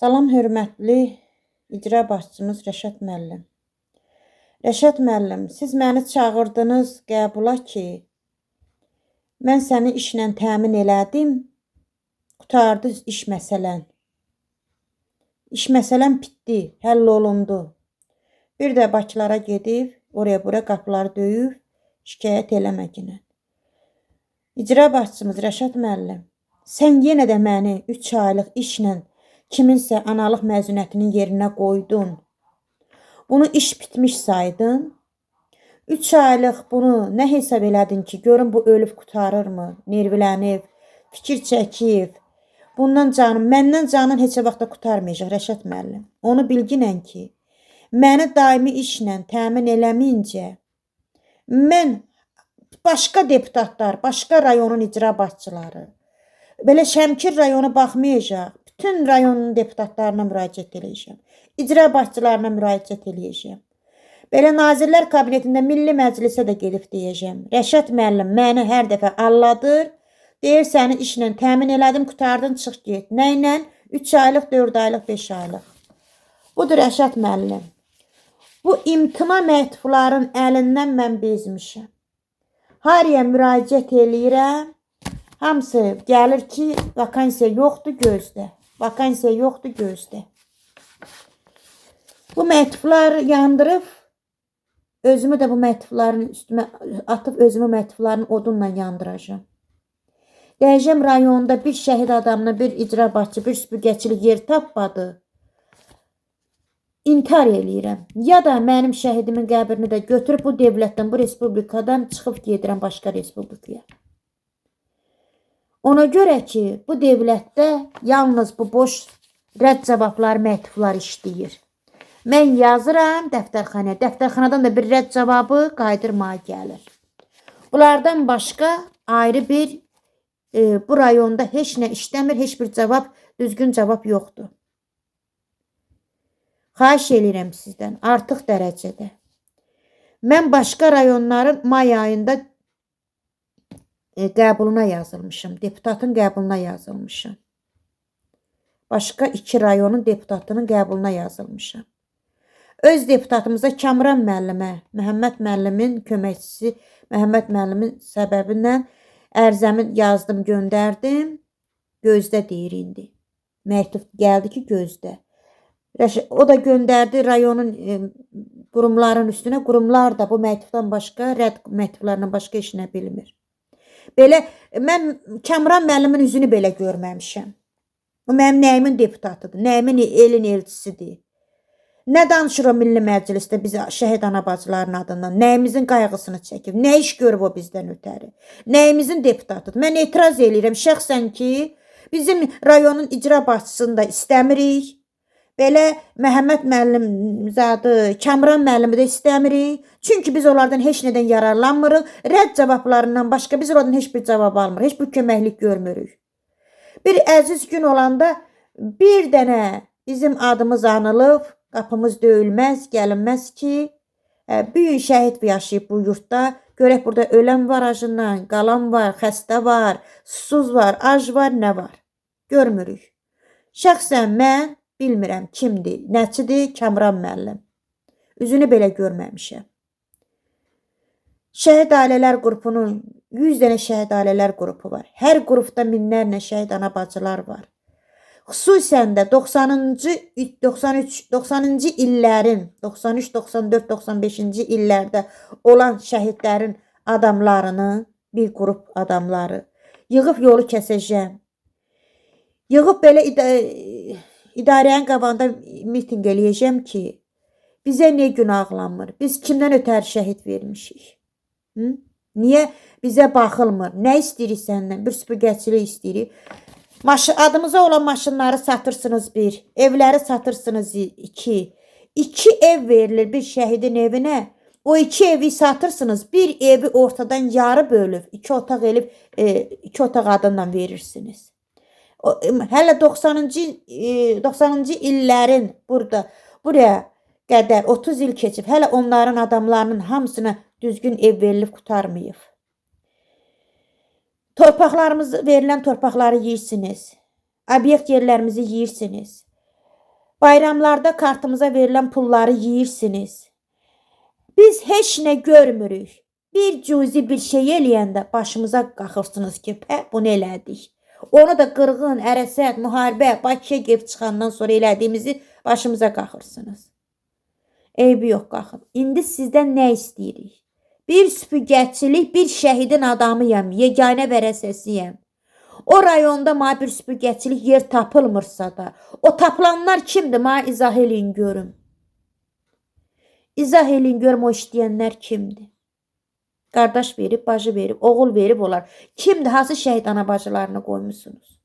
Salam hörmətli icra başçımız Rəşad müəllim. Rəşad müəllim, siz məni çağırdınız qəbula ki, mən səni işlə təmin elədim, qurtardı iş məsələn. İş məsələn bitdi, həll olundu. Bir də Bakılara gedib, oraya bura qapıları döyüb, şikayət eləməginə. İcra başçımız Rəşad müəllim, sən yenə də məni 3 aylıq işlə kiminsə analıq məzuniyyətinin yerinə qoydun. Bunu iş bitmiş saydın. 3 aylıq bunu nə hesab elədin ki, görün bu ölüb qutarırmı? Nervlənib, fikir çəkib. Bundan canım, məndən canın heç vaxt da qutarmayacaq Rəşad müəllim. Onu bilginən ki, məni daimi işlə təmin eləməyincə mən başqa deputatlar, başqa rayonun icra başçıları belə Şəmkir rayonu baxmayacaq. Bütün rayonun deputatlarına müraciət edəcəm. İcra başçılarına müraciət edəcəm. Belə Nazirlər Kabinetində Milli Məclisə də gedib deyəcəm. Rəşad müəllim məni hər dəfə alladır. Deyir səni işlə təmin elədim, qutardın, çıx get. Nə ilə? 3 aylıq, 4 aylıq, 5 aylıq. Budur Rəşad müəllim. Bu imtina məktubların əlindən mən bezmişəm. Hariyə müraciət eləyirəm. Hamısı gəlir ki, vakansiya yoxdur, gözlə. Vakansiya yoxdur, gözlə. Bu məktublar yandırıb özümü də bu məktubların üstümə atıb özümü məktubların odunla yandıracağam. Dəyəcəm rayonunda bir şəhid adamına bir icra başçı, bir süpürgəçilik yer tapmadı. İntihar eləyirəm. Ya da mənim şəhidimin qəbrini də götürüb bu dövlətdən, bu respublikadan çıxıb gedirəm başqa respublikaya. Ona görə ki, bu dövlətdə yalnız bu boş rədd cavablar, məktublar işləyir. Mən yazıram dəftərxanaya. Dəftərxanadan da bir rədd cavabı qaydırmağa gəlir. Bunlardan başqa ayrı bir e, bu rayonda heç nə işləmir, heç bir cavab, düzgün cavab yoxdur. Xahiş edirəm sizdən artıq dərəcədə. Mən başqa rayonların may ayında qəbuluna yazılmışam. Deputatın qəbuluna yazılmışam. Başqa iki rayonun deputatının qəbuluna yazılmışam. Öz deputatımıza Kamran müəllimə, Məhəmməd müəllimin köməkçisi Məhəmməd müəllimin səbəbindən ərzəmi yazdım, göndərdim. Gözdə deyir indi. Məktub gəldi ki, gözdə. O da göndərdi rayonun e, qurumların üstünə. Qurumlar da bu məktubdan başqa, rədd məktublarından başqa iş nə bilmir. Belə mən Kəmran müəllimin üzünü belə görməmişəm. O mənim nəyimin deputatıdır, nəyimin elin elçisidir. Nə danışır o Milli Məclisdə biz şəhid ana bacıların adından? Nəyimizin qayğısını çəkib? Nə iş görüb o bizdən ötəri? Nəyimizin deputatıdır? Mən etiraz eləyirəm şəxsən ki, bizim rayonun icra başçısını da istəmirik. Belə Məhəmməd müəllim zadı, Kamran müəllimi də istəmirik. Çünki biz onlardan heç nədən yararlanmırıq. Rədd cavablarından başqa biz onlardan heç bir cavab almırıq. Heç bir köməklik görmürük. Bir əziz gün olanda bir dənə bizim adımız anılıb, qapımız döyülməz, gəlinməz ki, hə, bu gün şəhid yaşayıb bu yurtda. Görək burada ölən var acından, qalan var, xəstə var, susuz var, ac var, nə var? Görmürük. Şəxsən mən Bilmirəm kimdir, nəçidir Kamran müəllim. Üzünü belə görməmişəm. Şəhid ailələr qrupunun 100 dənə şəhid ailələr qrupu var. Hər qrupda minlərlə şəhid ana bacılar var. Xüsusən də 90-cı 93 90-cı illərin 93, 94, 95-ci illərdə olan şəhidlərin adamlarını bir qrup adamları yığıb yolu kəsəcəm. Yığıb belə İdarənin qabağında mitinq eləyəcəm ki, bizə niyə günahlanmır? Biz kimdən ötəri şəhid vermişik? Hı? Niyə bizə baxılmır? Nə istəyirik səndən? Bir süpürgəçilik istəyirik. Maşın adımıza olan maşınları satırsınız bir, evləri satırsınız iki. İki ev verilir bir şəhidin evinə. O iki evi satırsınız, bir evi ortadan yarı bölüb, iki otaq elib, e, iki otaq adından verirsiniz. Hələ 90-cı 90-cı illərin burada buraya qədər 30 il keçib. Hələ onların adamlarının hamısına düzgün ev verilib qutarmayıb. Torpaqlarımız verilən torpaqları yeyirsiniz. Obyekt yerlərimizi yeyirsiniz. Bayramlarda kartımıza verilən pulları yeyirsiniz. Biz heç nə görmürük. Bir cüzi bir şey eləyəndə başımıza qaxırsınız ki, pə, bunu elədik. Onu da qırğın, ərəsət, müharibə, Bakıya gedib çıxandan sonra elədiyimizi başımıza qaxırsınız. Eybi yox qaxın. İndi sizdən nə istəyirik? Bir süpürgəçilik, bir şəhidin adamıyam, yeganə vərəsəsiyəm. O rayonda mənə bir süpürgəçilik yer tapılmırsa da, o tapılanlar kimdir? Mənə izah eləyin görüm. İzah eləyin görüm o işləyənlər kimdir? Kardeş verip, bacı verip, oğul verip olar. Kim dahası şeytana bacılarını koymuşsunuz?